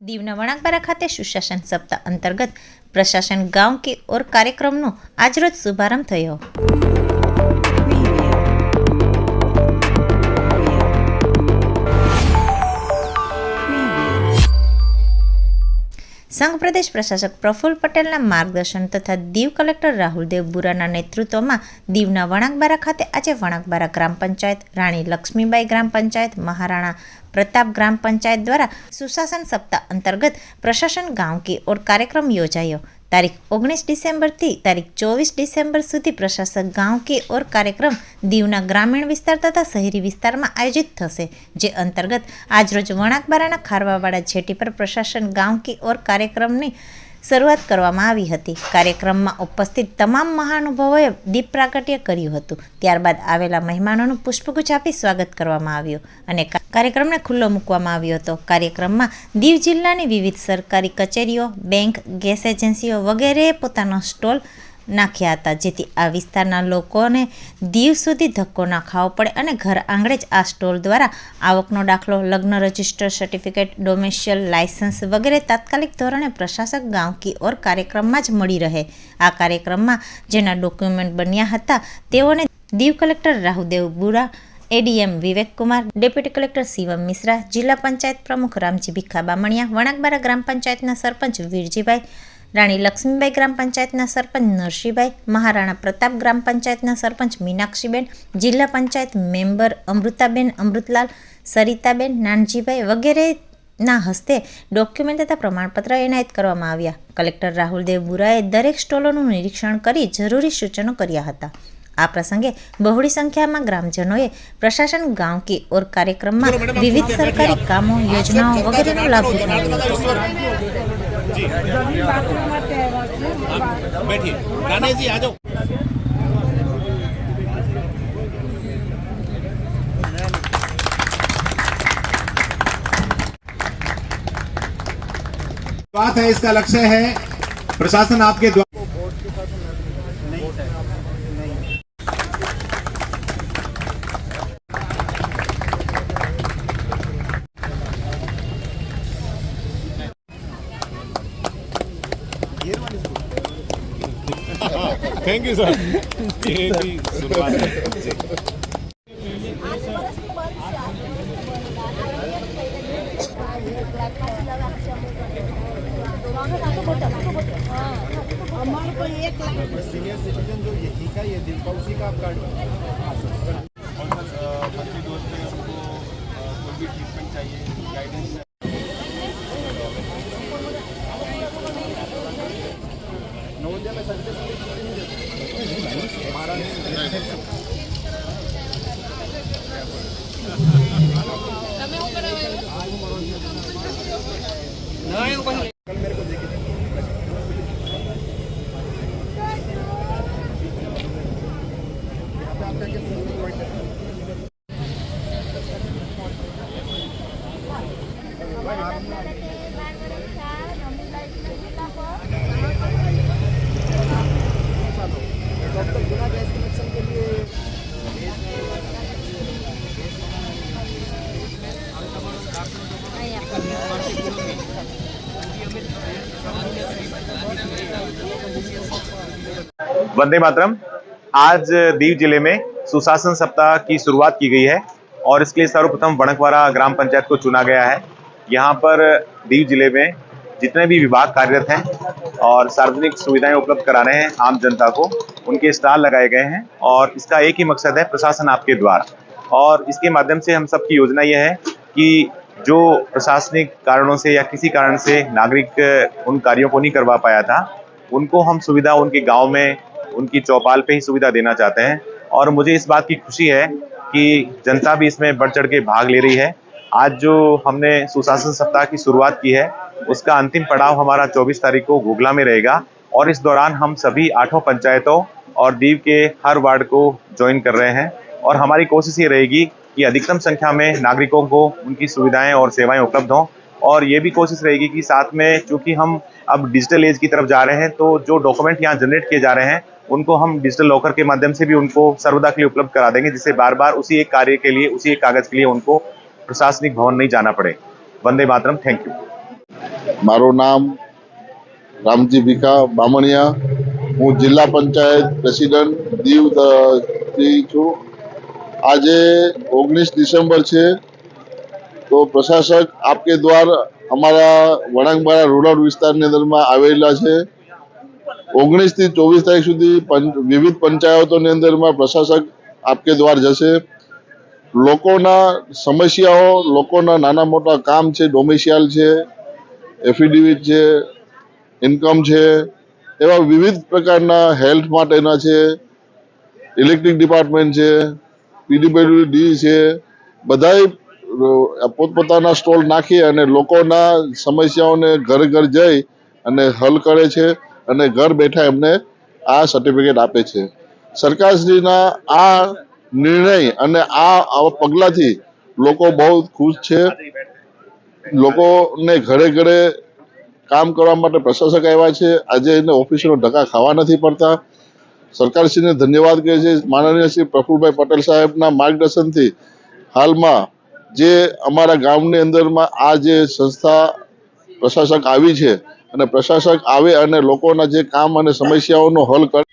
દીવના વણાકબારા ખાતે સુશાસન સપ્તાહ અંતર્ગત પ્રશાસન ગાંવ કે ઓર કાર્યક્રમનો આજરોજ શુભારંભ થયો. સંઘ પ્રદેશ પ્રશાસક પ્રફુલ્લ પટેલના માર્ગદર્શન તથા દીવ કલેક્ટર રાહુલ દેવ બુરાના નેતૃત્વમાં દીવના વણાકબારા ખાતે આજે વણાકબારા ગ્રામ પંચાયત, રાણી લક્ષ્મીબાઈ ગ્રામ પંચાયત, મહારાણા પ્રતાપ ગ્રામ પંચાયત દ્વારા સુશાસન સપ્તાહ અંતર્ગત પ્રશાસન ગાંવ કી ઓર કાર્યક્રમ યોજાયો. તારીખ ઓગણીસ ડિસેમ્બરથી તારીખ ચોવીસ ડિસેમ્બર સુધી પ્રશાસક ગાંવ કી ઓર કાર્યક્રમ દીવના ગ્રામીણ વિસ્તાર તથા શહેરી વિસ્તારમાં આયોજિત થશે, જે અંતર્ગત આજરોજ વણાકબારાના ખારવાવાળા જેટી પર પ્રશાસન ગાંવ કે ઓર કાર્યક્રમની શરૂઆત કરવામાં આવી હતી. કાર્યક્રમમાં ઉપસ્થિત તમામ મહાનુભાવોએ દીપ પ્રાગટ્ય કર્યું હતું. ત્યારબાદ આવેલા મહેમાનોનું પુષ્પગુચ્છ આપી સ્વાગત કરવામાં આવ્યું અને કાર્યક્રમને ખુલ્લો મૂકવામાં આવ્યો હતો. કાર્યક્રમમાં દીવ જિલ્લાની વિવિધ સરકારી કચેરીઓ, બેંક, ગેસ એજન્સીઓ વગેરેએ પોતાનો સ્ટોલ નાખ્યા હતા, જેથી આ વિસ્તારના લોકોને દીવ સુધી ધક્કો ના ખાવો પડે અને ઘર આંગણે જ આ સ્ટોલ દ્વારા આવકનો દાખલો, લગ્ન રજિસ્ટર સર્ટિફિકેટ, ડોમેશિયલ લાયસન્સ વગેરે તાત્કાલિક ધોરણે પ્રશાસક ગાંવ કી ઓર કાર્યક્રમમાં જ મળી રહે. આ કાર્યક્રમમાં જેના ડોક્યુમેન્ટ બન્યા હતા, તેઓને Diu collector Rahudev Bura, ADM Vivek Kumar, deputy collector Shivam Mishra, જિલ્લા પંચાયત પ્રમુખ રામજી ભીખા બામણિયા વણાકબારા ગ્રામ પંચાયતના સરપંચ વીરજીભાઈ રાણી લક્ષ્મીબાઈ ગ્રામ પંચાયતના સરપંચ નરસિંહભાઈ મહારાણા પ્રતાપ ગ્રામ પંચાયતના સરપંચ મીનાક્ષીબેન જિલ્લા પંચાયત મેમ્બર અમૃતાબેન અમૃતલાલ સરિતાબેન નાનજીભાઈ વગેરે ના હસ્તે ડોક્યુમેન્ટ તથા પ્રમાણપત્ર એનાયત કરવામાં આવ્યા. કલેક્ટર રાહુલ દેવ બુરાએ દરેક સ્ટોલોનું નિરીક્ષણ કરી જરૂરી સૂચનો કર્યા હતા. આ પ્રસંગે બહોળી સંખ્યામાં ગ્રામજનોએ પ્રશાસન ગાંવ કી ઓર કાર્યક્રમમાં વિવિધ સરકારી કામો યોજનાઓ વગેરેનો લાભ ઉઠાવ્યો. હતો बैठिए। जी आ जाओ। बात है इसका लक्ष्य है प्रशासन आपके द्वारा थैंक यू, सर है। सीनियर सिटीजन जो यही का ये दिल का उसी का आप कार्ड बच्चे दोस्त हैं उनको कोई भी ट्रीटमेंट चाहिए गाइडेंस नवोदय में संजय संजय छुट्टी नहीं वंदे मातरम, आज दीव ज़िले में सुशासन सप्ताह की शुरुआत की गई है और इसके लिए सर्वप्रथम वणकवारा ग्राम पंचायत को चुना गया है। यहाँ पर दीव ज़िले में जितने भी विभाग कार्यरत हैं और सार्वजनिक सुविधाएँ उपलब्ध करा रहे हैं आम जनता को, उनके स्टॉल लगाए गए हैं और इसका एक ही मकसद है प्रशासन आपके द्वार। और इसके माध्यम से हम सबकी योजना यह है कि जो प्रशासनिक कारणों से या किसी कारण से नागरिक उन कार्यों को नहीं करवा पाया था, उनको हम सुविधा उनके गाँव में उनकी चौपाल पे ही सुविधा देना चाहते हैं। और मुझे इस बात की खुशी है कि जनता भी इसमें बढ़ चढ़ के भाग ले रही है। आज जो हमने सुशासन सप्ताह की शुरुआत की है, उसका अंतिम पड़ाव हमारा 24 तारीख को गुगला में रहेगा और इस दौरान हम सभी आठों पंचायतों और दीव के हर वार्ड को ज्वाइन कर रहे हैं। और हमारी कोशिश ये रहेगी कि अधिकतम संख्या में नागरिकों को उनकी सुविधाएँ और सेवाएँ उपलब्ध हों। और ये भी कोशिश रहेगी कि साथ में चूँकि हम अब डिजिटल एज की तरफ़ जा रहे हैं तो जो डॉक्यूमेंट यहाँ जनरेट किए जा रहे हैं उनको हम डिजिटल लॉकर के माध्यम से भी उनको सर्वदा के लिए उपलब्ध करा देंगे जिससे बार बार उसी एक कार्य के लिए उसी एक कागज के लिए उनको प्रशासनिक भवन नहीं जाना पड़े वंदे मातरम थैंक यू મારું નામ રામજી ભીખા બામણિયા હું જિલ્લા પંચાયત પ્રેસિડન્ટ દીવ દ- થી છું આજે ઓગણીસ ડિસેમ્બર છે તો પ્રશાસક આપકે દ્વાર અમારા વણાંગબારા રૂરલ વિસ્તારની અંદરમાં આવેલા છે ઓગણીસથી ચોવીસ તારીખ સુધી વિવિધ પંચાયતોની અંદરમાં પ્રશાસક આપકે દ્વાર જશે. લોકોના સમસ્યાઓ, લોકોના નાના મોટા કામ છે ડોમિશિયલ છે એફિડેવિટ છે ઇન્કમ છે, એવા વિવિધ પ્રકારના હેલ્થ માટેના છે ઇલેક્ટ્રિક ડિપાર્ટમેન્ટ છે પીડીપીડી છે બધાય પોતપોતાના સ્ટોલ નાખી અને લોકોના સમસ્યાઓને ઘર ઘર જઈ અને હલ કરે છે. અને ઘર બેઠા એમને આ સર્ટિફિકેટ આપે છે. સરકારશ્રીના આ નિર્ણય અને આ પગલાથી લોકો બહુ ખુશ છે. લોકોને ઘરે ઘરે કામ કરવા માટે પ્રશાસક આવ્યા છે. આજે એને ઓફિસનો ધક્કા ખાવા નથી પડતા. સરકારશ્રીને ધન્યવાદ કહે છે. માનનીય શ્રી પ્રફુલભાઈ પટેલ સાહેબના માર્ગદર્શનથી હાલમાં જે અમારા ગામની અંદરમાં આ જે સંસ્થા પ્રશાસક આવી છે અને પ્રશાસક આવે અને લોકોના જે કામ અને સમસ્યાઓનો હલ કરે